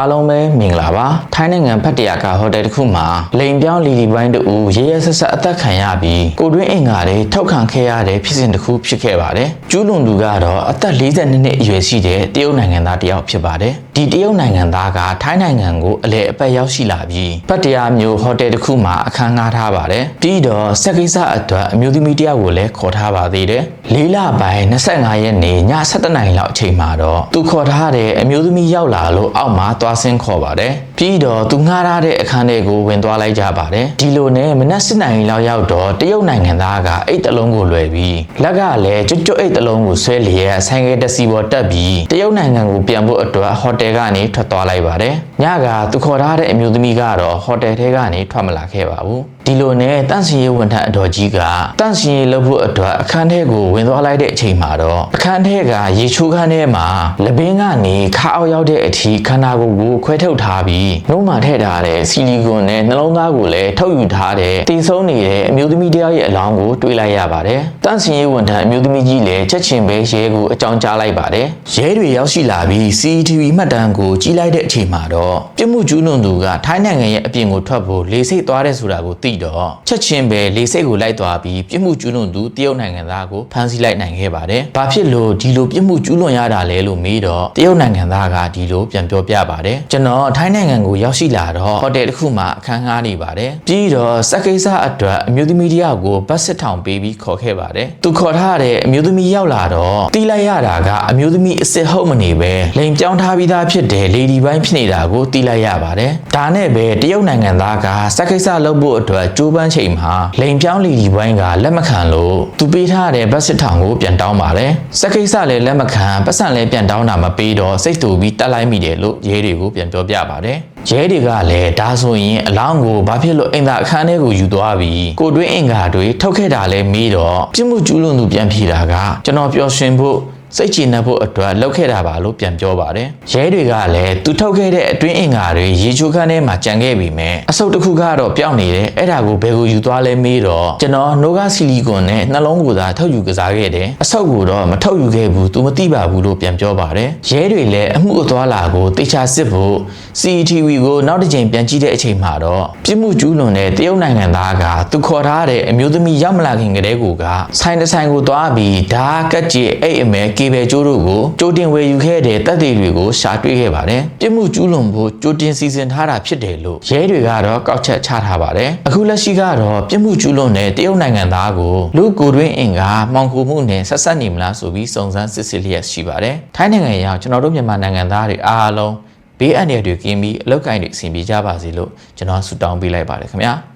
အားလုံးပဲမင်္ဂလာပါထိုင်းနိုင်ငံဖတ်တရာကဟိုတယ်တစ်ခုမှာလိန်ပြောင်းလီလီပိုင်းတူရဲရဲဆက်ဆက်အသက်ခံရပြီးကိုတွင်းအင်္ဂါတွေထောက်ခံခဲ့ရတဲ့ဖြစ်စဉ်တစ်ခုဖြစ်ခဲ့ပါတယ်ကျူးလွန်သူကတော့အသက်42နှစ်အရွယ်ရှိတဲ့တရုတ်နိုင်ငံသားတစ်ယောက်ဖြစ်ပါတယ် ဒီတရုတ်နိုင်ငံသားကထိုင်းနိုင်ငံကိုအလဲအပတ်ရောက်ရှိလာပြီးဖတ်တရာမျိုးဟိုတယ်တစ်ခုမှာအခန်းငှားထားပါတယ်ပြီးတော့စက်ကိစ္စအတွက်အမျိုးသမီးတစ်ယောက်ကိုလည်းခေါ်ထားပါသေးတယ်လေးလပိုင်း25ရက်နေ့ည7:00နာရီလောက်အချိန်မှာတော့သူခေါ်ထားတဲ့အမျိုးသမီးရောက်လာလို့အောက်မှာသွားဆင်းခေါ်ပါတယ်ပြီးတော့သူငှားထားတဲ့အခန်းထဲကိုဝင်သွားလိုက်ကြပါတယ်ဒီလိုနဲ့မနက်7:00နာရီလောက်ရောက်တော့တရုတ်နိုင်ငံသားကအိတ်တလုံးကိုလွယ်ပြီးလက်ကလည်းကျွတ်ကျွတ်အိတ်တလုံးကိုဆွဲလျက်ဆိုင်ကယ်တစ်စီပေါ်တက်ပြီးတရုတ်နိုင်ငံကိုပြန်ဖို့အတွက်ဟိုတယ်ကနေထွက်သွားလိုက်ပါတယ်ညကသူခေါ်ထားတဲ့အမျိုးသမီးကတော့ဟိုတယ်ထဲကနေထွက်မလာခဲ့ပါဘူး ဒီလိုနဲ့တန့်စင်ရေးဝန်ထမ်းအတော်ကြီးကတန့်စင်ရေးလုပ်ဖို့အတွက်အခန်းထဲကိုဝင်သွားလိုက်တဲ့အချိန်မှာတော့အခန်းထဲကရေချိုးခန်းထဲမှာလပင်းကနေခါအောင်ရောက်တဲ့အထိခန္ဓာကိုယ်ကိုခွဲထုတ်ထားပြီးနှုံးမှထည့်ထားတဲ့ဆီလီကွန်နဲ့နှလုံးသားကိုလည်းထုတ်ယူထားတဲ့တည်ဆုံးနေတဲ့အမျိုးသမီးတစ်ယောက်ရဲ့အလောင်းကိုတွေ့လိုက်ရပါတယ်တန့်စင်ရေးဝန်ထမ်းအမျိုးသမီးကြီးလည်းချက်ချင်းပဲရဲကိုအကြောင်းကြားလိုက်ပါတယ်ရဲတွေရောက်ရှိလာပြီး CCTV မှတ်တမ်းကိုကြီးလိုက်တဲ့အချိန်မှာတော့ပြစ်မှုကျူးလွန်သူကထိုင်းနိုင်ငံရဲ့အပြင်ကိုထွက်ဖို့လေဆိပ်သွားတဲ့ဆိုတာကိုသိတော့ချက်ချင်းပဲလေဆိပ်ကိုလိုက်သွားပြီးပြစ်မှုကျူးလွန်သူတရုတ်နိုင်ငံသားကိုဖမ်းဆီးလိုက်နိုင်ခဲ့ပါတယ်။ဘာဖြစ်လို့ဒီလိုပြစ်မှုကျူးလွန်ရတာလဲလို့မေးတော့တရုတ်နိုင်ငံသားကဒီလိုပြန်ပြောပြပါတယ်။ကျွန်တော်ထိုင်းနိုင်ငံကိုရောက်ရှိလာတော့ဟိုတယ်တစ်ခုမှာအခန်းငှားနေပါတယ်။ပြီးတော့စက်ကိစ္စအတွက်အမျိုးသမီးတယောက်ကိုဘတ်စစ်ထောင်ပေးပြီးခေါ်ခဲ့ပါတယ်။သူခေါ်ထားတဲ့အမျိုးသမီးရောက်လာတော့တီးလိုက်ရတာကအမျိုးသမီးအစ်စ်ဟုတ်မနေပဲလိန်ပြောင်းထားပြီးသားဖြစ်တဲ့လေဒီပိုင်းဖြစ်နေတာကိုတီးလိုက်ရပါတယ်။ဒါနဲ့ပဲတရုတ်နိုင်ငံသားကစက်ကိစ္စလုပ်ဖို့အတွက်ကြိုးပမ်းချိန်မှာလိန်ပြောင်းလေဒီပိုင်းကလက်မခံလို့သူပေးထားတဲ့ဘတ်စစ်ထောင်ကိုပြန်တောင်းပါတယ်။စက်ကိစ္စလည်းလက်မခံပတ်စံလည်းပြန်တောင်းတာမပေးတော့စိတ်တူပြီးတက်လိုက်မိတယ်လို့ရဲတွေကိုပြန်ပြောပြပါတယ်။ရဲတွေကလည်းဒါဆိုရင်အလောင်းကိုဘာဖြစ်လို့အိမ်သာအခန်းထဲကိုယူသွားပြီးကိုတွင်းအင်္ဂါတွေထုတ်ခဲ့တာလဲမေးတော့ပြစ်မှုကျူးလွန်သူပြန်ဖြေတာကကျွန်တော်ပျော်ရွှင်ဖို့ စိတ်ကြည်နပ်ဖို့အတွက်လုပ်ခဲ့တာပါလို့ပြန်ပြောပါတယ်။ရဲတွေကလည်းသူထုတ်ခဲ့တဲ့အတွင်းအင်္ဂါတွေရေချိုးခန်းထဲမှာကြံခဲ့ပြီမဲ့အဆုတ်တစ်ခုကတော့ပျောက်နေတယ်။အဲ့ဒါကိုဘယ်ကိုယူသွားလဲမေးတော့ကျွန်တော်နိုဂါဆီလီကွန်နဲ့နှလုံးကိုသာထုတ်ယူကစားခဲ့တယ်။အဆုတ်ကိုတော့မထုတ်ယူခဲ့ဘူး။ तू မသိပါဘူးလို့ပြန်ပြောပါတယ်။ရဲတွေလည်းအမှုအသွားလာကိုတေချာစစ်ဖို့ CCTV ကိုနောက်တစ်ချိန်ပြန်ကြည့်တဲ့အချိန်မှာတော့ပြစ်မှုကျူးလွန်တဲ့တရုတ်နိုင်ငံသားကသူခေါ်ထားတဲ့အမျိုးသမီးရောက်မလာခင်ကတည်းကဆိုင်တစ်ဆိုင်ကိုသွားပြီးဓာကက်ကြီးအိတ်အမဲကေဘယ်ကျိုးတို့ကိုကြိုတင်ဝယ်ယူခဲ့တဲ့တပ်တွေတွေကိုရှာတွေ့ခဲ့ပါတယ်။ပြစ်မှုကျူးလွန်ဖို့ကြိုတင်စီစဉ်ထားတာဖြစ်တယ်လို့ရဲတွေကတော့ကောက်ချက်ချထားပါတယ်။အခုလက်ရှိကတော့ပြစ်မှုကျူးလွန်တဲ့တရုတ်နိုင်ငံသားကိုလူကိုတွင်းအင်ကမှောင်ခိုမှုနဲ့ဆက်ဆက်နေမလားဆိုပြီးစုံစမ်းစစ်ဆေးလျက်ရှိပါတယ်။ထိုင်းနိုင်ငံရောက်ကျွန်တော်တို့မြန်မာနိုင်ငံသားတွေအားလုံးဘေးအန္တရာယ်တွေကင်းပြီးအလောက်ကင်တွေအဆင်ပြေကြပါစေလို့ကျွန်တော်ဆုတောင်းပေးလိုက်ပါတယ်ခင်ဗျာ။